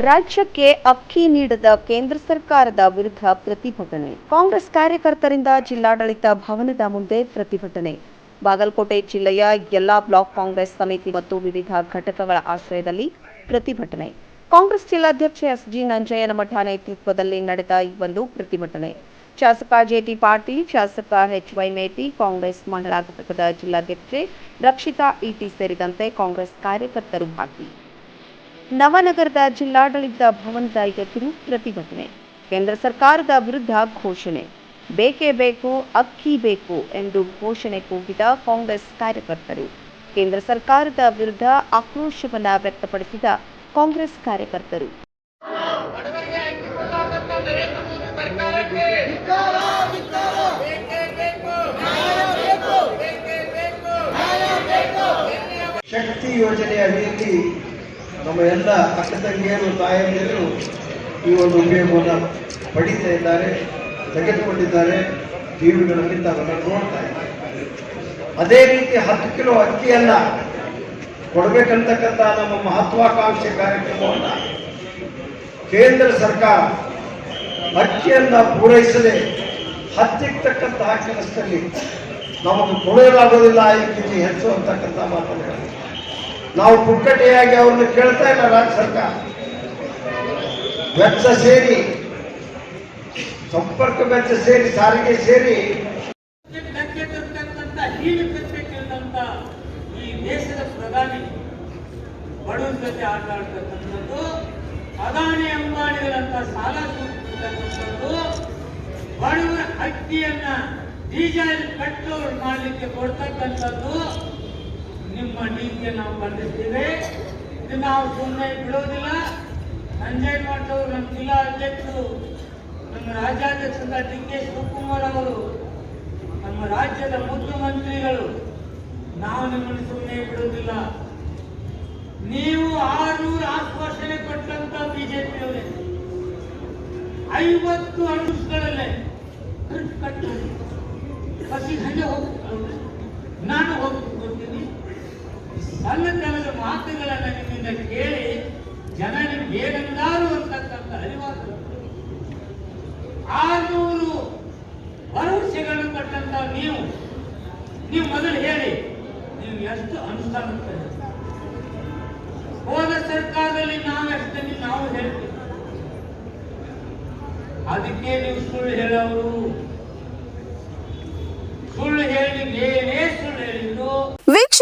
ರಾಜ್ಯಕ್ಕೆ ಅಕ್ಕಿ ನೀಡದ ಕೇಂದ್ರ ಸರ್ಕಾರದ ವಿರುದ್ಧ ಪ್ರತಿಭಟನೆ. ಕಾಂಗ್ರೆಸ್ ಕಾರ್ಯಕರ್ತರಿಂದ ಜಿಲ್ಲಾಡಳಿತ ಭವನದ ಮುಂದೆ ಪ್ರತಿಭಟನೆ. ಬಾಗಲಕೋಟೆ ಜಿಲ್ಲೆಯ ಎಲ್ಲಾ ಬ್ಲಾಕ್ ಕಾಂಗ್ರೆಸ್ ಸಮಿತಿ ಮತ್ತು ವಿವಿಧ ಘಟಕಗಳ ಆಶ್ರಯದಲ್ಲಿ ಪ್ರತಿಭಟನೆ. ಕಾಂಗ್ರೆಸ್ ಜಿಲ್ಲಾಧ್ಯಕ್ಷ ಎಸ್ ಜಿ ನಂಜಯ್ಯನಮಠ ನೇತೃತ್ವದಲ್ಲಿ ನಡೆದ ಈ ಒಂದು ಪ್ರತಿಭಟನೆ. ಶಾಸಕ ಜೆಟಿ ಪಾಟೀಲ್, ಶಾಸಕ ಎಚ್ ವೈ ಮೇಟಿ, ಕಾಂಗ್ರೆಸ್ ಮಹಿಳಾ ಘಟಕದ ಜಿಲ್ಲಾಧ್ಯಕ್ಷೆ ರಕ್ಷಿತಾ ಇಟಿ ಸೇರಿದಂತೆ ಕಾಂಗ್ರೆಸ್ ಕಾರ್ಯಕರ್ತರು ಭಾಗಿ. ನವನಗರದ ಜಿಲ್ಲಾಡಳಿತ ಭವನದ ಎದುರು ಪ್ರತಿಭಟನೆ. ಕೇಂದ್ರ ಸರ್ಕಾರದ ವಿರುದ್ಧ ಘೋಷಣೆ. ಬೇಕೇ ಬೇಕು, ಅಕ್ಕಿ ಬೇಕು ಎಂದು ಘೋಷಣೆ ಕೂಗಿದ ಕಾಂಗ್ರೆಸ್ ಕಾರ್ಯಕರ್ತರು. ಕೇಂದ್ರ ಸರ್ಕಾರದ ವಿರುದ್ಧ ಆಕ್ರೋಶವನ್ನ ವ್ಯಕ್ತಪಡಿಸಿದ ಕಾಂಗ್ರೆಸ್ ಕಾರ್ಯಕರ್ತರು. ಶಕ್ತಿ ಯೋಜನೆ ಅಡಿಯಲ್ಲಿ ನಮ್ಮ ಎಲ್ಲ ಅಕ್ಕ ತಂಗಿಯರು ತಾಯಂದಿರು ಈ ಒಂದು ಉಪಯೋಗವನ್ನು ಪಡೀತಾ ಇದ್ದಾರೆ, ತೆಗೆದುಕೊಂಡಿದ್ದಾರೆ ಟಿವಿಗಳಲ್ಲಿ ತಾವೆಲ್ಲ ನೋಡ್ತಾ ಅದೇ ರೀತಿ ಹತ್ತು ಕಿಲೋ ಅಕ್ಕಿಯನ್ನ ಕೊಡಬೇಕಂತಕ್ಕಂಥ ನಮ್ಮ ಮಹತ್ವಾಕಾಂಕ್ಷೆ ಕಾರ್ಯಕ್ರಮವನ್ನು ಕೇಂದ್ರ ಸರ್ಕಾರ ಅಕ್ಕಿಯನ್ನ ಪೂರೈಸದೆ ಹತ್ತಿರ್ತಕ್ಕಂತಹ ಕೆಲಸದಲ್ಲಿ ನಮಗೆ ಕೊಡಲಾಗೋದಿಲ್ಲ ಈ ಕೆಜಿ ಹೆಚ್ಚು ಅಂತಕ್ಕಂಥ ಮಾತನ್ನು. ನಾವು ಪುಕ್ಕಟೆಯಾಗಿ ಅವ್ರನ್ನ ಕೇಳ್ತಾ ಇಲ್ಲ ರಾಜ್ಯ ಸರ್ಕಾರ. ವೆಚ್ಚ ಸೇರಿ, ಸಂಪರ್ಕ ವೆಚ್ಚ ಸೇರಿ, ಸಾರಿಗೆ ಸೇರಿ. ಈ ದೇಶದ ಪ್ರಧಾನಿ ಬಡವರ ಜೊತೆ ಆಟ ಆಡ್ತಕ್ಕಂಥದ್ದು ಅದಾನಿ ಅಂಬಾನಿಗಳಂತ ಸಾಲ ಸೂಚಿಸ್ತಕ್ಕಂಥದ್ದು ಬಡವರ ಅಕ್ಕಿಯನ್ನ ಡೀಸೆಲ್ ಪೆಟ್ರೋಲ್ ಮಾಡಲಿಕ್ಕೆ ಕೊಡ್ತಕ್ಕಂಥದ್ದು ನಿಮ್ಮ ನೀತಿಯ ನಾವು ಬಂದಿದ್ದೇವೆ ಇದು ನಾವು ಸುಮ್ಮನೆ ಬಿಡೋದಿಲ್ಲ. ಸಂಜಯ್ ಮಠ ನಮ್ಮ ಜಿಲ್ಲಾ ಅಧ್ಯಕ್ಷರು, ನಮ್ಮ ರಾಜ್ಯಾಧ್ಯಕ್ಷರಾದ ಡಿ ಕೆ ಶಿವಕುಮಾರ್ ಅವರು, ನಮ್ಮ ರಾಜ್ಯದ ಮುಖ್ಯಮಂತ್ರಿಗಳು, ನಾವು ನಿಮ್ಮನ್ನು ಸುಮ್ಮನೆ ಬಿಡೋದಿಲ್ಲ. ನೀವು ಆರ್ನೂರು ಆಶ್ವಾಸನೆ ಕೊಟ್ಟಂತ ಬಿಜೆಪಿಯವರೇ ಐವತ್ತು ಅಂಶಗಳಲ್ಲೇ ಕಟ್ಟು ಕಟ್ಟು ಬಸ್ಸಿಗೆ ಹಂಗೆ ಹೋಗ್ತೀನಿ ನಾನು ಸಣ್ಣ ತನದ ಮಾತುಗಳನ್ನ ನಿಮ್ಮಿಂದ ಕೇಳಿ ಜನ ನಿಮ್ಗೆ ಏನಂದಾರು ಅಂತಕ್ಕಂಥ ಅರಿವಾದ ಆರ್ನೂರು ಭರವಸೆಗಳನ್ನು ಕೊಟ್ಟಂತ ನೀವು ನೀವು ಮೊದಲು ಹೇಳಿ, ನೀವು ಎಷ್ಟು ಅನುಷ್ಠಾನ? ಹೋದ ಸರ್ಕಾರದಲ್ಲಿ ನಾವು ಎಷ್ಟಲ್ಲಿ ನಾವು ಹೇಳ್ತೀವಿ. ಅದಕ್ಕೆ ನೀವು ಸುಳ್ಳು ಹೇಳೋರು ಸುಳ್ಳು ಹೇಳಿ ಏನೇ ಸುಳ್ಳು ಹೇಳಿದ್ರು